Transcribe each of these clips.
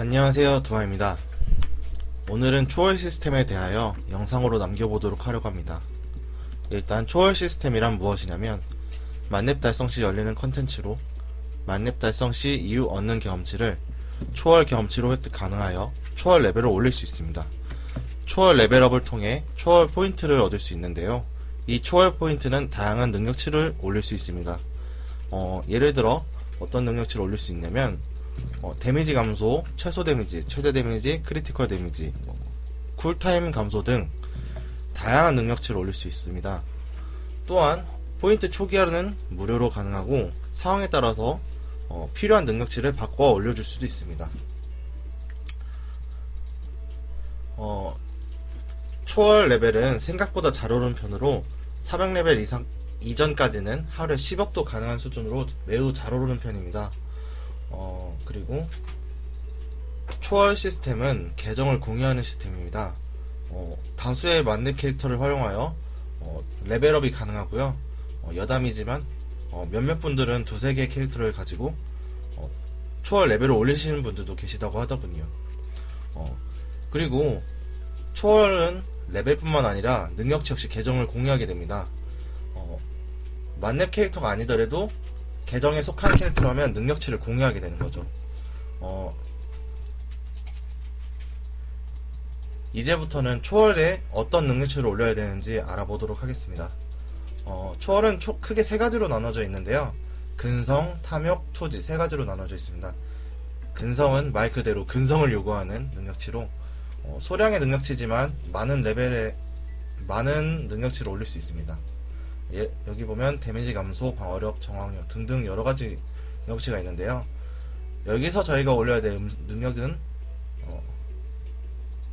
안녕하세요 두아입니다. 오늘은 초월 시스템에 대하여 영상으로 남겨보도록 하려고 합니다. 일단 초월 시스템이란 무엇이냐면 만렙 달성 시 열리는 컨텐츠로 만렙 달성 시 이후 얻는 경험치를 초월 경험치로 획득 가능하여 초월 레벨을 올릴 수 있습니다. 초월 레벨업을 통해 초월 포인트를 얻을 수 있는데요. 이 초월 포인트는 다양한 능력치를 올릴 수 있습니다. 어, 예를 들어 어떤 능력치를 올릴 수 있냐면 어, 데미지 감소, 최소 데미지, 최대 데미지, 크리티컬 데미지, 뭐, 쿨타임 감소 등 다양한 능력치를 올릴 수 있습니다. 또한 포인트 초기화는 무료로 가능하고 상황에 따라서 어, 필요한 능력치를 바꿔 올려줄 수도 있습니다. 어, 초월 레벨은 생각보다 잘 오른 편으로 400레벨 이상 이전까지는 하루에 10억도 가능한 수준으로 매우 잘 오르는 편입니다. 어, 그리고 초월 시스템은 계정을 공유하는 시스템입니다. 어, 다수의 만렙 캐릭터를 활용하여 어, 레벨업이 가능하고요. 어, 여담이지만 어, 몇몇 분들은 두세 개의 캐릭터를 가지고 어, 초월 레벨을 올리시는 분들도 계시다고 하더군요. 어, 그리고 초월은 레벨뿐만 아니라 능력치 역시 계정을 공유하게 됩니다. 어, 만렙 캐릭터가 아니더라도 계정에 속한 캐릭터라면 능력치를 공유하게 되는 거죠. 어, 이제부터는 초월에 어떤 능력치를 올려야 되는지 알아보도록 하겠습니다. 어, 초월은 초, 크게 세 가지로 나눠져 있는데요. 근성, 탐욕, 투지 세 가지로 나눠져 있습니다. 근성은 말 그대로 근성을 요구하는 능력치로 어, 소량의 능력치지만 많은 레벨에 많은 능력치를 올릴 수 있습니다. 예, 여기 보면 데미지 감소, 방어력, 정확력 등등 여러 가지 능력치가 있는데요. 여기서 저희가 올려야 될 음- 능력은 어,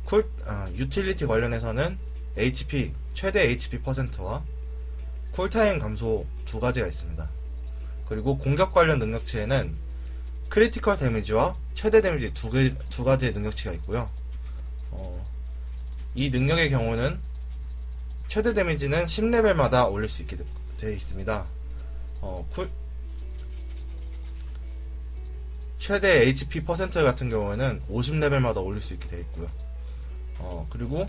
쿨 아, 유틸리티 관련해서는 HP 최대 HP 퍼센트와 쿨타임 감소 두 가지가 있습니다. 그리고 공격 관련 능력치에는 크리티컬 데미지와 최대 데미지 두, 개, 두 가지의 능력치가 있고요. 어, 이 능력의 경우는 최대 데미지는 10레벨마다 올릴 수 있게 되어 있습니다. 어, 쿨, 최대 HP 퍼센트 같은 경우에는 50레벨마다 올릴 수 있게 되어 있고요. 어, 그리고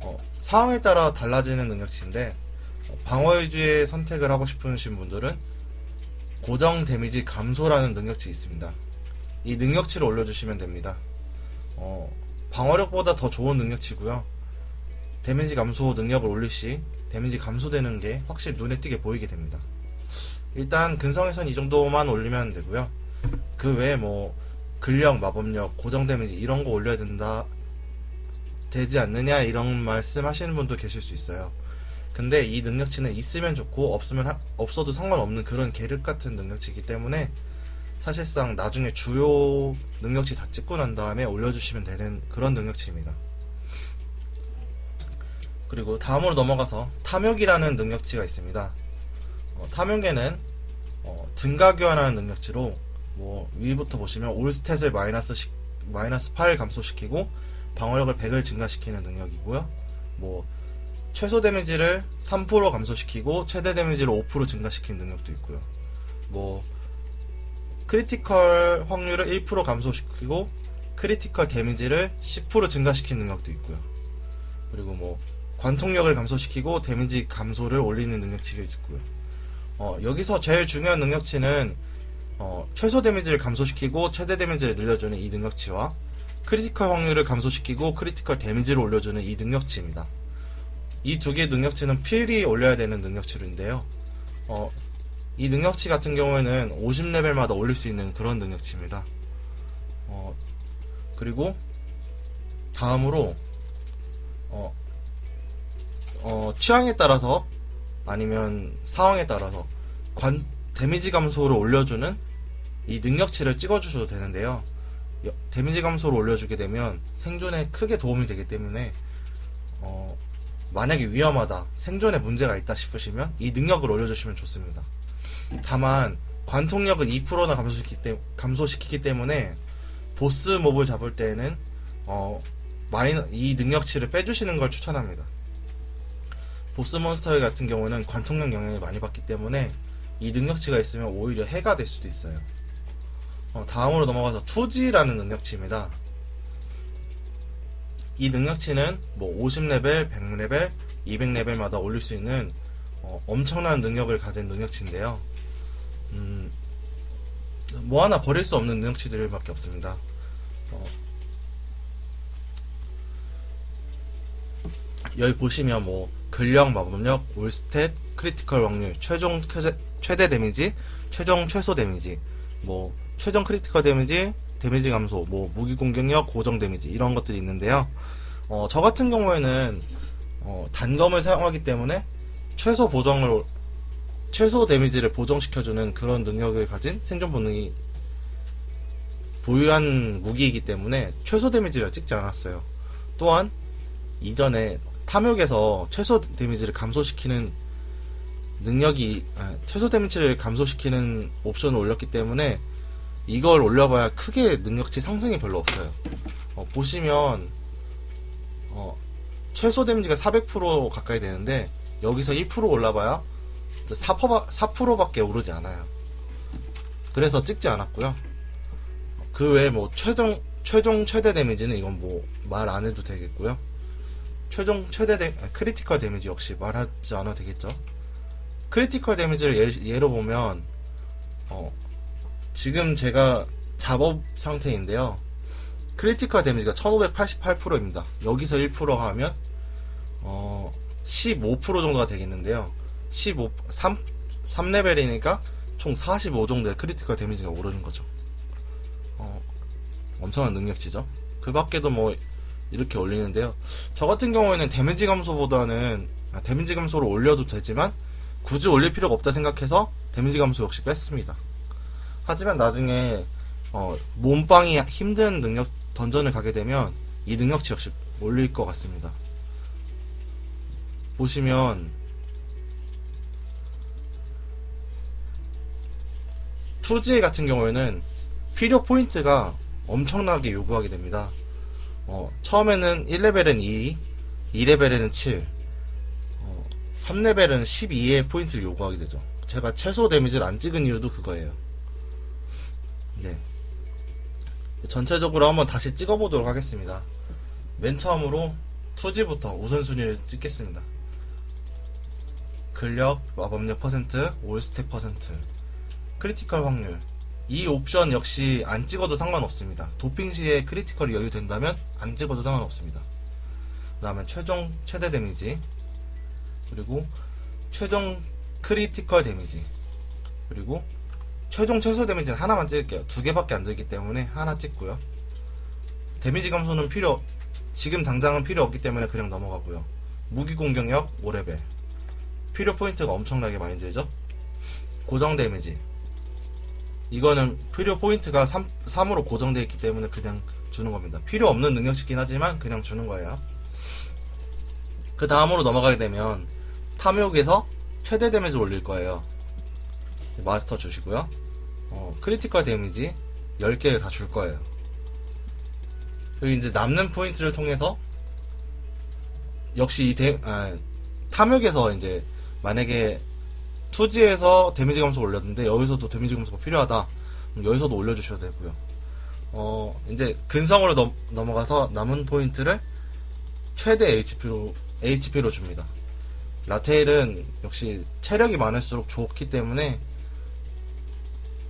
어, 상황에 따라 달라지는 능력치인데 어, 방어 위주의 선택을 하고 싶으신 분들은 고정 데미지 감소라는 능력치 있습니다. 이 능력치를 올려주시면 됩니다. 어, 방어력보다 더 좋은 능력치고요. 데미지 감소 능력을 올릴 시 데미지 감소되는 게 확실히 눈에 띄게 보이게 됩니다. 일단 근성에선 이 정도만 올리면 되고요. 그 외에 뭐 근력, 마법력, 고정 데미지 이런 거 올려야 된다 되지 않느냐 이런 말씀 하시는 분도 계실 수 있어요. 근데 이 능력치는 있으면 좋고 없으면 하- 없어도 상관없는 그런 계륵 같은 능력치이기 때문에 사실상 나중에 주요 능력치 다 찍고 난 다음에 올려주시면 되는 그런 능력치입니다. 그리고 다음으로 넘어가서 탐욕이라는 능력치가 있습니다. 어, 탐욕에는 어, 등가 교환하는 능력치로 뭐 위부터 보시면 올 스탯을 마이너스 시- 마이너스 8 감소시키고 방어력을 100을 증가시키는 능력이고요. 뭐 최소 데미지를 3% 감소시키고 최대 데미지를 5% 증가시키는 능력도 있고요. 뭐 크리티컬 확률을 1% 감소시키고 크리티컬 데미지를 10% 증가시키는 능력도 있고요. 그리고 뭐 관통력을 감소시키고 데미지 감소를 올리는 능력치가 있고요. 어, 여기서 제일 중요한 능력치는 어, 최소 데미지를 감소시키고 최대 데미지를 늘려주는 이 능력치와 크리티컬 확률을 감소시키고 크리티컬 데미지를 올려주는 이 능력치입니다. 이 두 개의 능력치는 필히 올려야 되는 능력치인데요. 어, 이 능력치 같은 경우에는 50레벨마다 올릴 수 있는 그런 능력치입니다. 어, 그리고 다음으로 어, 어, 취향에 따라서 아니면 상황에 따라서 관, 데미지 감소를 올려주는 이 능력치를 찍어주셔도 되는데요. 여- 데미지 감소를 올려주게 되면 생존에 크게 도움이 되기 때문에 어, 만약에 위험하다, 생존에 문제가 있다 싶으시면 이 능력을 올려주시면 좋습니다. 다만 관통력은 2%나 감소시키기, 때, 감소시키기 때문에 보스 몹을 잡을 때에는 어, 마이너, 이 능력치를 빼주시는 걸 추천합니다. 보스 몬스터 같은 경우는 관통력 영향을 많이 받기 때문에 이 능력치가 있으면 오히려 해가 될 수도 있어요. 어, 다음으로 넘어가서 투지라는 능력치입니다. 이 능력치는 뭐 50레벨, 100레벨, 200레벨마다 올릴 수 있는 어, 엄청난 능력을 가진 능력치인데요. 음, 뭐 하나 버릴 수 없는 능력치들밖에 없습니다. 어, 여기 보시면 뭐 근력, 마법력, 올스탯, 크리티컬 확률, 최종 최대, 최대 데미지, 최종 최소 데미지, 뭐 최종 크리티컬 데미지, 데미지 감소, 뭐 무기 공격력, 고정 데미지 이런 것들이 있는데요. 어, 저 같은 경우에는 어, 단검을 사용하기 때문에 최소 보정을 최소 데미지를 보정시켜주는 그런 능력을 가진 생존 본능이 보유한 무기이기 때문에 최소 데미지를 찍지 않았어요. 또한 이전에 탐욕에서 최소 데미지를 감소시키는 능력이 아, 최소 데미지를 감소시키는 옵션을 올렸기 때문에 이걸 올려봐야 크게 능력치 상승이 별로 없어요. 어, 보시면 어, 최소 데미지가 400% 가까이 되는데 여기서 1% 올라봐야 4%, 4%밖에 오르지 않아요. 그래서 찍지 않았고요. 그 외에 뭐 최종 최종 최대 데미지는 이건 뭐 말 안 해도 되겠고요. 최종 최대 데, 크리티컬 데미지 역시 말하지 않아도 되겠죠. 크리티컬 데미지를 예를, 예로 보면 어, 지금 제가 작업 상태인데요. 크리티컬 데미지가 1588%입니다. 여기서 1%가 하면 어, 15% 정도가 되겠는데요. 15, 3, 3레벨이니까 총 45 정도의 크리티컬 데미지가 오르는 거죠. 어, 엄청난 능력치죠. 그 밖에도 뭐 이렇게 올리는데요. 저 같은 경우에는 데미지 감소보다는 아, 데미지 감소를 올려도 되지만 굳이 올릴 필요가 없다 생각해서 데미지 감소 역시 뺐습니다. 하지만 나중에 어, 몸빵이 힘든 능력 던전을 가게 되면 이 능력치 역시 올릴 것 같습니다. 보시면 투지 같은 경우에는 필요 포인트가 엄청나게 요구하게 됩니다. 어, 처음에는 1레벨은 2, 2레벨에는 7, 어, 3레벨은 12의 포인트를 요구하게 되죠. 제가 최소 데미지를 안 찍은 이유도 그거예요. 네. 전체적으로 한번 다시 찍어보도록 하겠습니다. 맨 처음으로 투지부터 우선순위를 찍겠습니다. 근력, 마법력 퍼센트, 올스텝 퍼센트, 크리티컬 확률. 이 옵션 역시 안 찍어도 상관없습니다. 도핑 시에 크리티컬이 여유된다면 안 찍어도 상관없습니다. 그 다음에 최종 최대 데미지, 그리고 최종 크리티컬 데미지, 그리고 최종 최소 데미지는 하나만 찍을게요. 두 개밖에 안 들기 때문에 하나 찍고요. 데미지 감소는 필요, 지금 당장은 필요 없기 때문에 그냥 넘어가고요. 무기 공격력 5레벨. 필요 포인트가 엄청나게 많이 들죠? 고정 데미지. 이거는 필요 포인트가 3, 3으로 고정되어 있기 때문에 그냥 주는 겁니다. 필요 없는 능력치긴 하지만 그냥 주는 거예요. 그 다음으로 넘어가게 되면 탐욕에서 최대 데미지 올릴 거예요. 마스터 주시고요. 어, 크리티컬 데미지 10개를 다 줄 거예요. 그리고 이제 남는 포인트를 통해서 역시 이 데, 아, 탐욕에서 이제 만약에 투지에서 데미지 감소 올렸는데 여기서도 데미지 감소가 필요하다. 여기서도 올려주셔도 되고요. 어, 이제 근성으로 넘, 넘어가서 남은 포인트를 최대 HP로, HP로 줍니다. 라테일은 역시 체력이 많을수록 좋기 때문에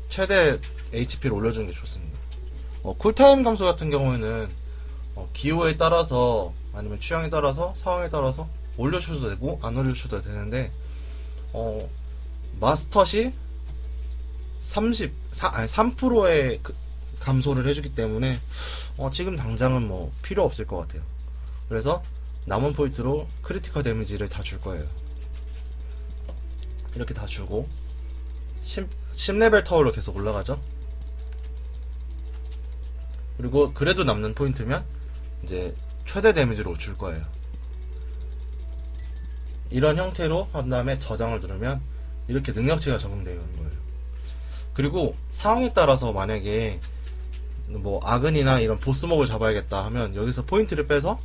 최대 HP를 올려주는 게 좋습니다. 어, 쿨타임 감소 같은 경우에는 어, 기호에 따라서 아니면 취향에 따라서 상황에 따라서 올려주셔도 되고 안 올려주셔도 되는데 어, 마스터시 30, 4, 아니 3%의 그 감소를 해주기 때문에 어, 지금 당장은 뭐 필요 없을 것 같아요. 그래서 남은 포인트로 크리티컬 데미지를 다 줄 거예요. 이렇게 다 주고 10, 10레벨 타워로 계속 올라가죠. 그리고 그래도 남는 포인트면 이제 최대 데미지로 줄 거예요. 이런 형태로 한 다음에 저장을 누르면 이렇게 능력치가 적용되는 거예요. 그리고 상황에 따라서 만약에 뭐 아근이나 이런 보스목을 잡아야겠다 하면 여기서 포인트를 빼서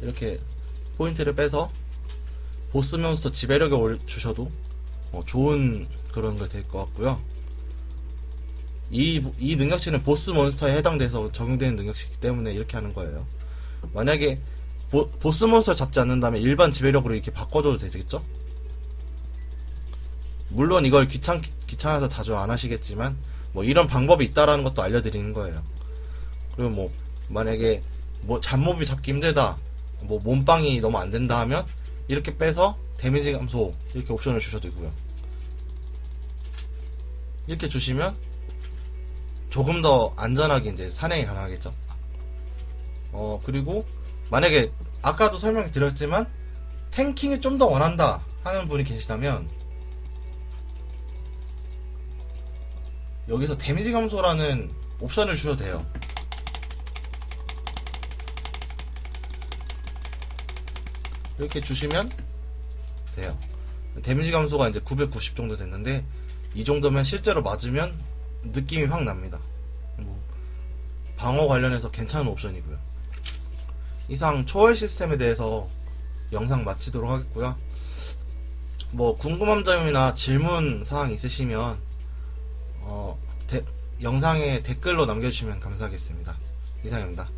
이렇게 포인트를 빼서 보스 몬스터 지배력을 주셔도 어, 좋은 그런 거될것 같고요. 이, 이 능력치는 보스 몬스터에 해당돼서 적용되는 능력치이기 때문에 이렇게 하는 거예요. 만약에 보, 보스 몬스터 잡지 않는다면 일반 지배력으로 이렇게 바꿔줘도 되겠죠? 물론 이걸 귀찮, 귀찮아서 자주 안 하시겠지만, 뭐 이런 방법이 있다라는 것도 알려드리는 거예요. 그리고 뭐, 만약에 뭐 잡몹이 잡기 힘들다, 뭐 몸빵이 너무 안 된다 하면, 이렇게 빼서 데미지 감소, 이렇게 옵션을 주셔도 되고요. 이렇게 주시면, 조금 더 안전하게 이제 산행이 가능하겠죠. 어, 그리고, 만약에, 아까도 설명 드렸지만, 탱킹이 좀 더 원한다 하는 분이 계시다면, 여기서 데미지 감소라는 옵션을 주셔도 돼요. 이렇게 주시면 돼요. 데미지 감소가 이제 990 정도 됐는데 이 정도면 실제로 맞으면 느낌이 확 납니다. 뭐 방어 관련해서 괜찮은 옵션이고요. 이상 초월 시스템에 대해서 영상 마치도록 하겠고요. 뭐 궁금한 점이나 질문 사항 있으시면 어, 데- 영상에 댓글로 남겨주시면 감사하겠습니다. 이상입니다.